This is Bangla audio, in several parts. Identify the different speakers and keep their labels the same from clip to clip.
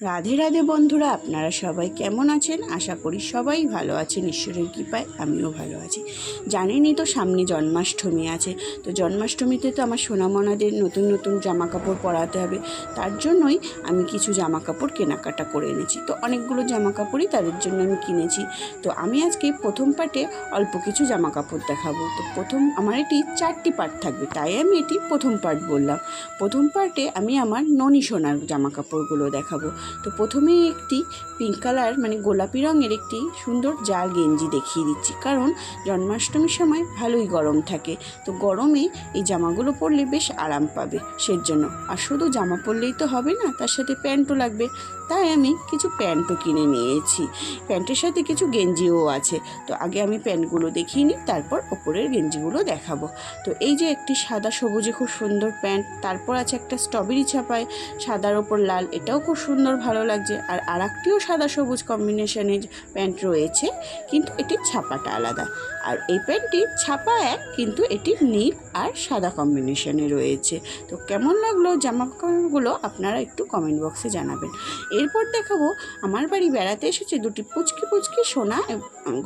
Speaker 1: রাধে রাধে বন্ধুরা, আপনারা সবাই কেমন আছেন? আশা করি সবাই ভালো আছেন। ঈশ্বরের কৃপায় আমিও ভালো আছি। জানেনই তো সামনে জন্মাষ্টমী আছে। তো জন্মাষ্টমীতে তো আমার সোনামনাদের নতুন নতুন জামা কাপড় পরাতে হবে। তার জন্যই আমি কিছু জামা কাপড় কেনাকাটা করে এনেছি। তো অনেকগুলো জামা কাপড়ই তাদের জন্য আমি কিনেছি। তো আমি আজকে প্রথম পার্টে অল্প কিছু জামা কাপড় দেখাবো। তো প্রথম আমার এটি চারটি পার্ট থাকবে, তাই আমি এটি প্রথম পার্ট বললাম। প্রথম পার্টে আমি আমার ননি সোনার জামা কাপড়গুলো দেখাবো। তো প্রথমেই একটি পিঙ্ক কালার মানে গোলাপি রঙের একটি সুন্দর জাল গেঞ্জি দেখিয়ে দিচ্ছি। কারণ জন্মাষ্টমীর সময় ভালোই গরম থাকে, তো গরমে এই জামাগুলো পরলে বেশ আরাম পাবে। সের জন্য আর শুধু জামা পরলেই তো হবে না, তার সাথে প্যান্টও লাগবে। তাই আমি কিছু প্যান্টও কিনে নিয়েছি। প্যান্টের সাথে কিছু গেঞ্জিও আছে। তো আগে আমি প্যান্টগুলো দেখিয়ে নিই, তারপর ওপরের গেঞ্জিগুলো দেখাবো। তো এই যে একটি সাদা সবুজে খুব সুন্দর প্যান্ট, তারপর আছে একটা স্ট্রবেরি ছাপায়, সাদার ওপর লাল, এটাও খুব সুন্দর ভালো লাগছে। আর আরেকটিও সাদা সবুজ কম্বিনেশনের প্যান্ট রয়েছে, কিন্তু এটির ছাপাটা আলাদা। আর এই প্যান্টটির ছাপা এক, কিন্তু এটি নীল আর সাদা কম্বিনেশনে রয়েছে। তো কেমন লাগল জামা কাপড়গুলো আপনারা একটু কমেন্ট বক্সে জানাবেন। এরপর দেখাবো, আমার বাড়ি বেড়াতে এসেছে দুটি পুচকি পুচকি সোনা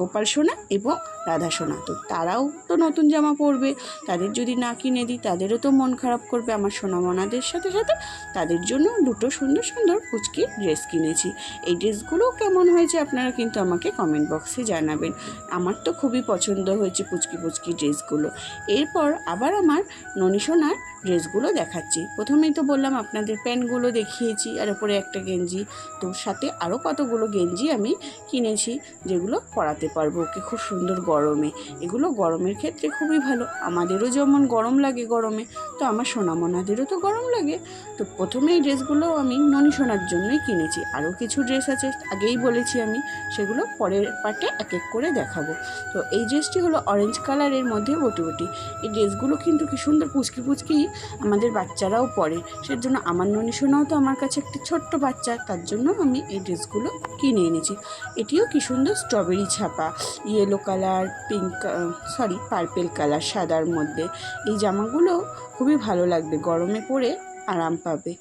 Speaker 1: গোপাল সোনা এবং রাধা সোনা। তো তারাও তো নতুন জামা পরবে, তাদের যদি না কিনে দিই, তাদেরও তো মন খারাপ করবে আমার সোনামনাদের সাথে সাথে। তাদের জন্য দুটো সুন্দর সুন্দর পুচকি ড্রেস কিনেছি। এই ড্রেসগুলো কেমন হয়েছে আপনারা কিন্তু আমাকে কমেন্ট বক্সে জানাবেন। আমার তো খুবই পছন্দ হয়েছে পুচকি পুচকি ড্রেসগুলো। এরপর আবার আমার ননী সোনার ড্রেসগুলো দেখাচ্ছি। প্রথমেই তো বললাম আপনাদের প্যান্টগুলো দেখিয়েছি, আর ওপরে একটা গেঞ্জি। তো সাথে আরও কতগুলো গেঞ্জি আমি কিনেছি, যেগুলো পরাতে পারব। ওকে খুব সুন্দর গরমে। এগুলো গরমের ক্ষেত্রে খুবই ভালো। আমাদেরও যেমন গরম লাগে গরমে, তো আমার সোনামনাদেরও তো গরম লাগে। তো প্রথমে এই ড্রেসগুলো আমি ননী সোনার জন্যই কিনেছি। আরও কিছু ড্রেস আছে, আগেই বলেছি আমি, সেগুলো পরের পার্টে এক এক করে দেখাবো। তো এই ড্রেসটি হলো অরেঞ্জ কালারের মধ্যে বটি বটি। এই ড্রেসগুলো কিন্তু কি সুন্দর পুচকি পুচকি আমাদের বাচ্চারাও পরে। সেজন্য আমার ননী সোনাও তো আমার কাছে একটি ছোট্ট বাচ্চা, তার জন্য আমি এই ড্রেসগুলো কিনে এনেছি। এটিও কি সুন্দর স্ট্রবেরি ছাপা yellow colour pink sorry purple colour সাদার মধ্যে। এই জামাগুলো খুবই ভালো লাগবে, গরমে পরে আরাম পাবে।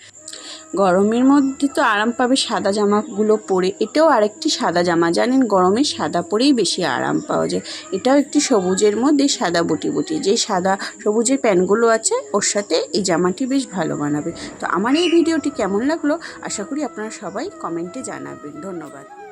Speaker 1: গরমের মধ্যে তো আরাম পাবে সাদা জামাগুলো পরে। এটাও আরেকটি সাদা জামা, জানেন? গরমে সাদা পরেই বেশি আরাম পাওয়া যায়। এটাও একটি সবুজের মধ্যে সাদা বটি বটি। যে সাদা সবুজের প্যান্টগুলো আছে, ওর সাথে এই জামাটি বেশ ভালো মানাবে তো আমার এই ভিডিওটি কেমন লাগল? আশা করি আপনারা সবাই কমেন্টে জানাবেন। ধন্যবাদ।